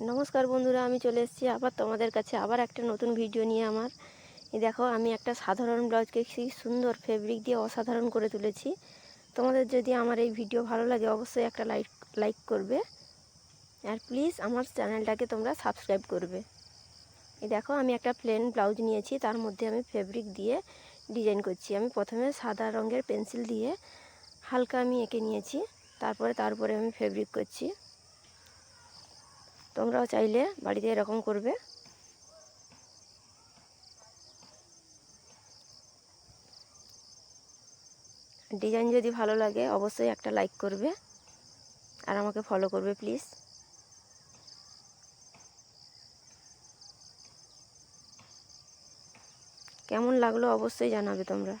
নমস্কার বন্ধুরা, আমি চলে এসেছি আবার তোমাদের কাছে আবার একটা নতুন ভিডিও নিয়ে আমার। দেখো, আমি একটা সাধারণ ব্লাউজকে কি সুন্দর ফেব্রিক দিয়ে অসাধারণ করে তুলেছি। তোমাদের যদি আমার এই ভিডিও ভালো লাগে, অবশ্যই একটা লাইক লাইক করবে। আর প্লিজ আমার চ্যানেলটাকে তোমরা সাবস্ক্রাইব করবে। এই দেখো, আমি একটা প্লেন ব্লাউজ নিয়েছি, তার মধ্যে আমি ফেব্রিক দিয়ে ডিজাইন করছি। আমি প্রথমে সাদা রঙের পেন্সিল দিয়ে হালকা আমি এঁকে নিয়েছি, তারপরে তারপরে আমি ফেব্রিক করছি। তোমরাও চাইলে বাড়িতে এরকম করবে। ডিজাইন যদি ভালো লাগে, অবশ্যই একটা লাইক করবে আর আমাকে ফলো করবে প্লিজ কেমন লাগল অবশ্যই জানাবে তোমরা।